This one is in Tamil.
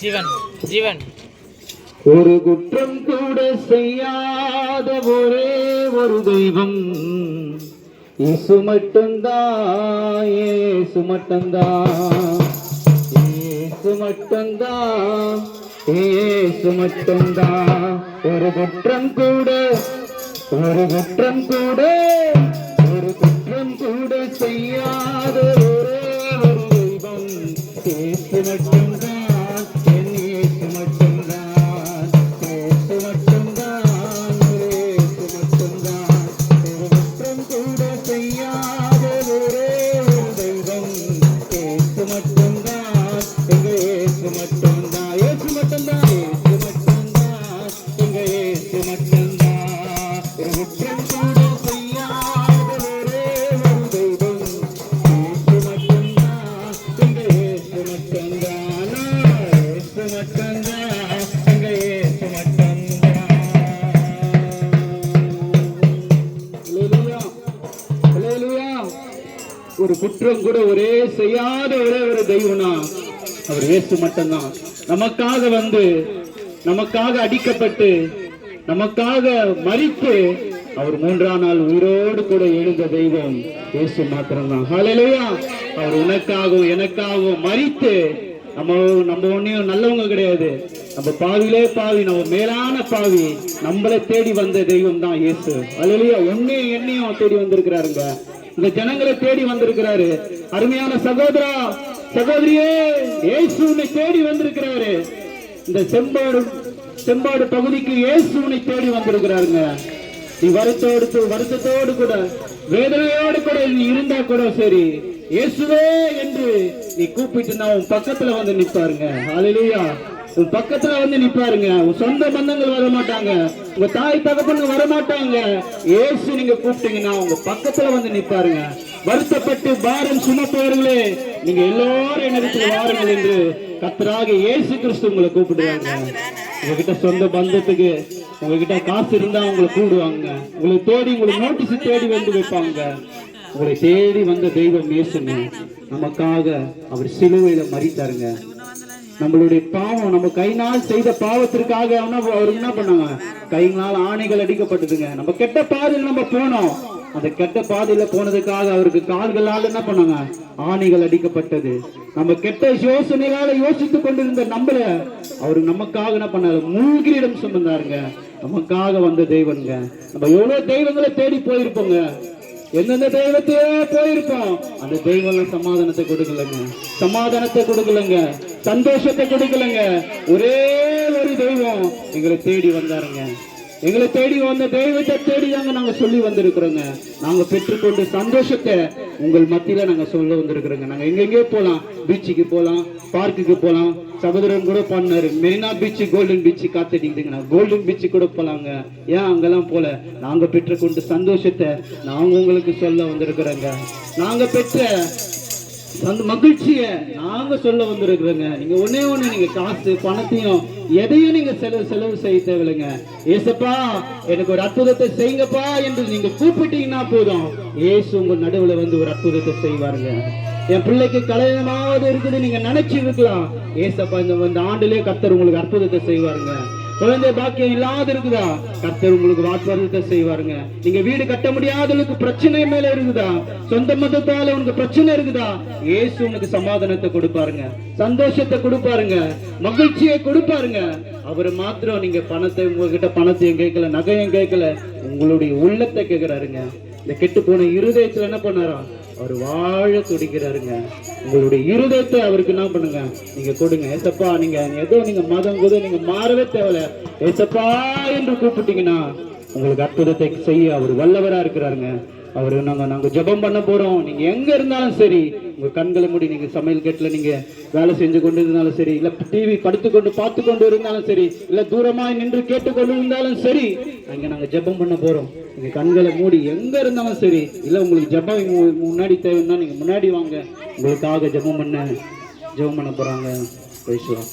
ஜீவன் ஜீவன். ஒரு குற்றம் கூட செய்யாத ஒரே ஒரு தெய்வம். இசு மட்டும்தான் ஏசு மட்டும்தான். ஏசு மட்டும்தான் ஏசு மட்டும்தான். ஒரு குற்றம் கூட ஒரு குற்றம் கூட ஒரு குற்றம் கூட செய்யாத ஒரு குற்றம் கூட ஒரே செய்யாத ஒரே ஒரு தெய்வம்னா அவர் இயேசு மட்டும்தான். நமக்காக வந்து நமக்காக அடிக்கப்பட்டு நமக்காக மறித்து அவர் மூன்றாம் நாள் உயிரோடு கூட எழுந்த தெய்வம் இயேசு மாத்திரம்தான். ஹalleluya அவர் உனக்காகவும் எனக்காகவும் மறித்து நம்ம நம்ம ஒன்னையும் நல்லவங்க கிடையாது. நம்ம பாவிலே பாவி நம்ம மேலான பாவி நம்மளை தேடி வந்த தெய்வம் தான் இயேசு. அல்லையா ஒன்னையும் என்னையும் தேடி வந்திருக்கிறாருங்க. இந்த ஜனங்களை தேடி வந்திருக்கிறாரு. அருமையான சகோதரா சகோதரியே இயேசு உன்னை தேடி வந்திருக்கிறாரு. இந்த செம்பாடு செம்பாடு பகுதிக்கு இயேசு உன்னை தேடி வந்திருக்கிறாருங்க. நீ வருத்தோடு வருத்தத்தோடு கூட வேதனையோடு கூட நீ இருந்தா கூட சரி. இயேசுவே என்று நீ கூப்பிட்டு உன் பக்கத்துல வந்து நிப்பாருங்க. அதுலயா உன் பக்கத்துல வந்து நிப்பாருங்க. உன் சொந்த பந்தங்கள் வர மாட்டாங்க உங்க தாய் தகப்பனுங்க வர மாட்டாங்க ஏசு நீங்க கூப்பிட்டீங்கன்னா உங்க பக்கத்துல வந்து நிப்பாருங்க. வருத்தப்பட்டு பாரம் சுமப்பவர்களே நீங்க எல்லாரும் என்னிடத்தில் வாருங்கள் என்று கத்தராக இயேசு கிறிஸ்து உங்களை கூப்பிடுவாங்க. உங்ககிட்ட சொந்த பந்தத்துக்கு உங்ககிட்ட காசு இருந்தா உங்களை கூடுவாங்க. உங்களை தேடி உங்களை நோட்டீஸ் தேடி வந்து வைப்பாங்க. உங்களை தேடி வந்த தெய்வம் இயேசுன்னு நமக்காக அவர் சிலுவையில மறித்தாருங்க. நம்மளுடைய பாவம் நம்ம கைனால் செய்த பாவத்திற்காக அவர் என்ன பண்ணாங்க? கைகளால் ஆணைகள் அடிக்கப்பட்டதுங்க. நம்ம கெட்ட பாதையில் நம்ம போனோம். அந்த கெட்ட பாதையில போனதுக்காக அவருக்கு கால்களால் என்ன பண்ணாங்க? ஆணைகள் அடிக்கப்பட்டது. நம்ம கெட்ட யோசனைகளால யோசித்துக் கொண்டிருந்த நம்மள அவரு நமக்காக என்ன பண்ணாரு? மூழ்கிரிடம் சுமந்தாருங்க. நமக்காக வந்த தெய்வங்க. நம்ம எவ்வளவு தெய்வங்களை தேடி போயிருப்போங்க. எந்தெந்த தெய்வத்தையே போயிருப்போம். அந்த தெய்வங்கள் சமாதானத்தை கொடுக்கலங்க. சமாதானத்தை கொடுக்கலங்க. சந்தோஷத்தை கொடுக்கலங்க. ஒரே ஒரு தெய்வம் எங்களை தேடி வந்தாருங்க. எங்களை தேடி வந்த தெய்வத்தை தேடி தாங்க நாங்க சொல்லி வந்திருக்கிறோங்க. நாங்க பெற்றுக்கொண்டு சந்தோஷத்தை உங்கள் மத்தியில நாங்க சொல்ல வந்திருக்கிறோங்க. நாங்க எங்கெங்கே போலாம். பீச்சுக்கு போலாம் பார்க்குக்கு போலாம். சகோதரன் கூட பண்ணாரு. மெரினா பீச் கோல்டன் பீச் காத்துட்டீங்கன்னா கோல்டன் பீச்சு கூட போலாங்க. ஏன் அங்கெல்லாம் போல? நாங்க பெற்றுக்கொண்டு சந்தோஷத்தை நாங்க உங்களுக்கு சொல்ல வந்திருக்கிறோங்க. நாங்க பெற்ற அந்த மகிழ்ச்சியை நாங்க சொல்ல வந்திருக்கிறோங்க. நீங்க ஒன்னே ஒண்ணு நீங்க காசு பணத்தையும் எதையும் நீங்க செலவு செலவு செய்ய தேவையில்லைங்க. ஏசப்பா எனக்கு ஒரு அற்புதத்தை செய்யுங்கப்பா என்று நீங்க கூப்பிட்டீங்கன்னா போதும். ஏசு உங்க நடுவுல வந்து ஒரு அற்புதத்தை செய்வாருங்க. என் பிள்ளைக்கு கல்யாணமாவது இருக்குது நீங்க நினைச்சிருக்கலாம். ஏசப்பா இந்த இந்த ஆண்டுலயே உங்களுக்கு அற்புதத்தை செய்வாருங்க. குழந்தை பாக்கியம் இல்லாத இருக்குதா கர்த்தர் உங்களுக்கு வாக்குவாதத்தை செய்வாருங்க. நீங்க வீடு கட்ட முடியாதவங்களுக்கு பிரச்சனை மேல இருக்குதா? சொந்த மதத்தால உனக்கு பிரச்சனை இருக்குதா? இயேசு உனக்கு சமாதானத்தை கொடுப்பாருங்க. சந்தோஷத்தை கொடுப்பாருங்க. மகிழ்ச்சியை கொடுப்பாருங்க. அவரை மாத்திரம் நீங்க பணத்தை உங்ககிட்ட பணத்தையும் கேட்கல நகையும் கேட்கல உங்களுடைய உள்ளத்தை கேட்கிறாருங்க இந்த கெட்டு போன இருதயத்துல என்ன பண்ணாரா அவர் வாழ துடிக்கிறாருங்க. உங்களுடைய இருதயத்தை அவருக்கு என்ன பண்ணுங்க? நீங்க கொடுங்க. ஏசப்பா நீங்க ஏதோ நீங்க மதம் கூட நீங்க மாறவே தேவையில்ல. ஏசப்பா என்று கூப்பிட்டீங்கன்னா உங்களுக்கு அற்புதத்தை செய்ய அவர் வல்லவரா இருக்கிறாருங்க. அவர் நாங்க நாங்கள் ஜெபம் பண்ண போறோம். நீங்க எங்க இருந்தாலும் சரி உங்க கண்களை மூடி நீங்க சமையல் கட்டுல நீங்க வேலை செஞ்சு கொண்டு இருந்தாலும் சரி இல்ல டிவி படுத்துக்கொண்டு பார்த்து கொண்டு இருந்தாலும் சரி இல்ல தூரமாக நின்று கேட்டுக்கொண்டு இருந்தாலும் சரி அங்க நாங்க ஜெபம் பண்ண போறோம். நீங்க கண்களை மூடி எங்க இருந்தாலும் சரி இல்ல உங்களுக்கு ஜெபம் முன்னாடி தேவைன்னா நீங்க முன்னாடி வாங்க. உங்களுக்காக ஜெபம் பண்ண ஜெபம் பண்ண போறாங்க. பேசுவோம்.